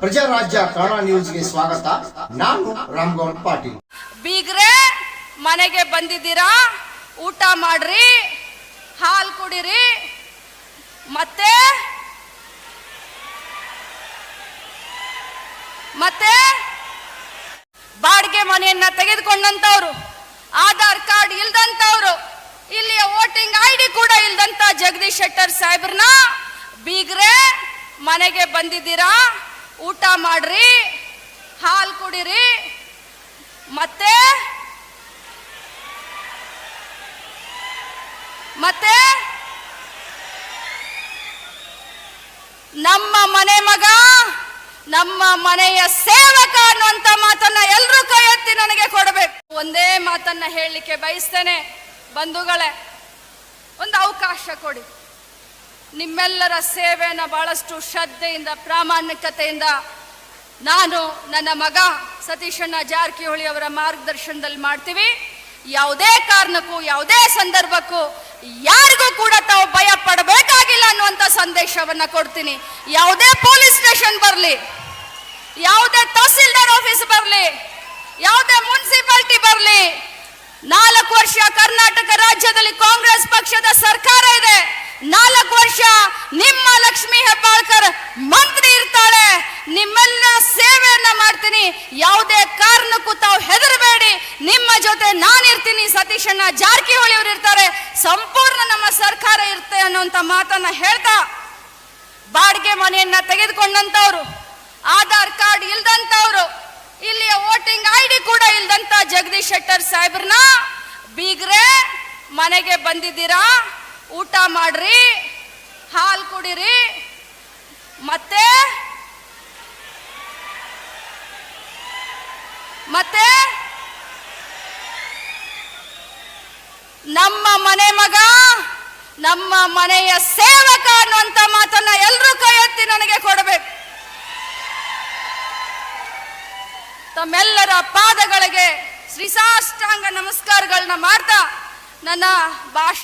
ಪ್ರಜಾರಾಜ್ಯ ಕನ್ನಡ ನ್ಯೂಸ್ಗೆ ಸ್ವಾಗತ. ನಾನು ರಾಮ್ಗೌಡ್ ಪಾಟೀಲ್. ಬೀಗ್ರೆ, ಮನೆಗೆ ಬಂದಿದ್ದೀರಾ? ಊಟ ಮಾಡ್ರಿ, ಹಾಲು ಕುಡಿರಿ, ಮತ್ತೆ? ಮತ್ತೆ? ಬಾಡಿಗೆ ಮನೆಯನ್ನ ತೆಗೆದುಕೊಂಡಂತವ್ರು ಆಧಾರ್ ಕಾರ್ಡ್ ಇಲ್ದಂತವ್ರು ಇಲ್ಲಿಯ ವೋಟಿಂಗ್ ಐ ಡಿ ಕೂಡ ಇಲ್ದಂತ ಜಗದೀಶ್ ಶೆಟ್ಟರ್ ಸಾಹೇಬ್ರನ್ನ ಬೀಗ್ರೆ ಮನೆಗೆ ಬಂದಿದ್ದೀರಾ? ಊಟ ಮಾಡ್ರಿ, ಹಾಲು ಕುಡಿರಿ, ಮತ್ತೆ? ಮತ್ತೆ? ನಮ್ಮ ಮನೆ ಮಗ, ನಮ್ಮ ಮನೆಯ ಸೇವಕ ಅನ್ನುವಂತ ಮಾತನ್ನ ಎಲ್ಲರೂ ಕೈ ಎತ್ತಿ ನನಗೆ ಕೊಡಬೇಕು. ಒಂದೇ ಮಾತನ್ನ ಹೇಳಲಿಕ್ಕೆ ಬಯಸ್ತೇನೆ. ಬಂಧುಗಳೇ, ಒಂದು ಅವಕಾಶ ಕೊಡಿ. ನಿಮ್ಮೆಲ್ಲರ ಸೇವೆಯನ್ನು ಬಹಳಷ್ಟು ಶ್ರದ್ಧೆಯಿಂದ, ಪ್ರಾಮಾಣಿಕತೆಯಿಂದ ನಾನು ನನ್ನ ಮಗ ಸತೀಶಣ್ಣ ಜಾರಕಿಹೊಳಿ ಅವರ ಮಾರ್ಗದರ್ಶನದಲ್ಲಿ ಮಾಡ್ತೀವಿ. ಯಾವುದೇ ಕಾರಣಕ್ಕೂ, ಯಾವುದೇ ಸಂದರ್ಭಕ್ಕೂ ಯಾರಿಗೂ ಕೂಡ ತಾವು ಭಯ ಪಡಬೇಕಾಗಿಲ್ಲ ಅನ್ನುವಂಥ ಸಂದೇಶವನ್ನು ಕೊಡ್ತೀನಿ. ಯಾವುದೇ ಪೊಲೀಸ್ ಸ್ಟೇಷನ್ ಬರಲಿ, ಯಾವುದೇ ತಹಸೀಲ್ದಾರ್ ಆಫೀಸ್ ಬರಲಿ, ಯಾವುದೇ ಮುನ್ಸಿಪಾಲ್ಟಿ ಬರಲಿ, ನಾಲ್ಕು ವರ್ಷ ಕರ್ನಾಟಕ ರಾಜ್ಯದಲ್ಲಿ ಕಾಂಗ್ರೆಸ್ ಪಕ್ಷದ ಸರ್ಕಾರ ಇದೆ. ನಾಲ್ಕು ವರ್ಷ ನಿಮ್ಮ ಲಕ್ಷ್ಮಿ ಹೆಬ್ಬಾಳ್ಕರ್ ಮಂತ್ರಿ ಇರ್ತಾಳೆ. ನಿಮ್ಮೆಲ್ಲ ಸೇವೆಯನ್ನ ಮಾಡ್ತೀನಿ. ಯಾವುದೇ ಕಾರಣಕ್ಕೂ ತಾವು ಹೆದರಬೇಡಿ. ನಿಮ್ಮ ಜೊತೆ ನಾನಿರ್ತೀನಿ. ಸತೀಶಣ್ಣ ಜಾರಕಿಹೊಳಿ ಅವರು ಇರ್ತಾರೆ. ಸಂಪೂರ್ಣ ನಮ್ಮ ಸರ್ಕಾರ ಇರುತ್ತೆ ಅನ್ನುವಂತ ಮಾತನ್ನ ಹೇಳ್ತಾ ಬಾಡಿಗೆ ಮನೆಯನ್ನ ತೆಗೆದುಕೊಂಡಂತವ್ರು. ಆಧಾರ್ ಕಾರ್ಡ್ ಇಲ್ದಂತವ್ರು. ಇಲ್ಲಿಯ ವೋಟಿಂಗ್ ಐ ಡಿ ಕೂಡ ಇಲ್ದಂತ ಜಗದೀಶ್ ಶೆಟ್ಟರ್ ಸಾಹೇಬ್ರನ್ನ ಬೀಗ್ರೆ ಮನೆಗೆ ಬಂದಿದ್ದೀರಾ? ಊಟ ಮಾಡ್ರಿ, ಹಾಲು ಕುಡಿರಿ, ಮತ್ತೆ ಮತ್ತೆ, ನಮ್ಮ ಮನೆ ಮಗ, ನಮ್ಮ ಮನೆಯ ಸೇವಕ ಅನ್ನುವಂತ ಮಾತನ್ನ ಎಲ್ಲರೂ ಕೈ ಎತ್ತಿ ನನಗೆ ಕೊಡಬೇಕು. ತಮ್ಮೆಲ್ಲರ ಪಾದಗಳಿಗೆ ಶ್ರೀಸಾಷ್ಟಾಂಗ ನಮಸ್ಕಾರಗಳನ್ನ ಮಾಡ್ತಾ ನನ್ನ ಭಾಷಣ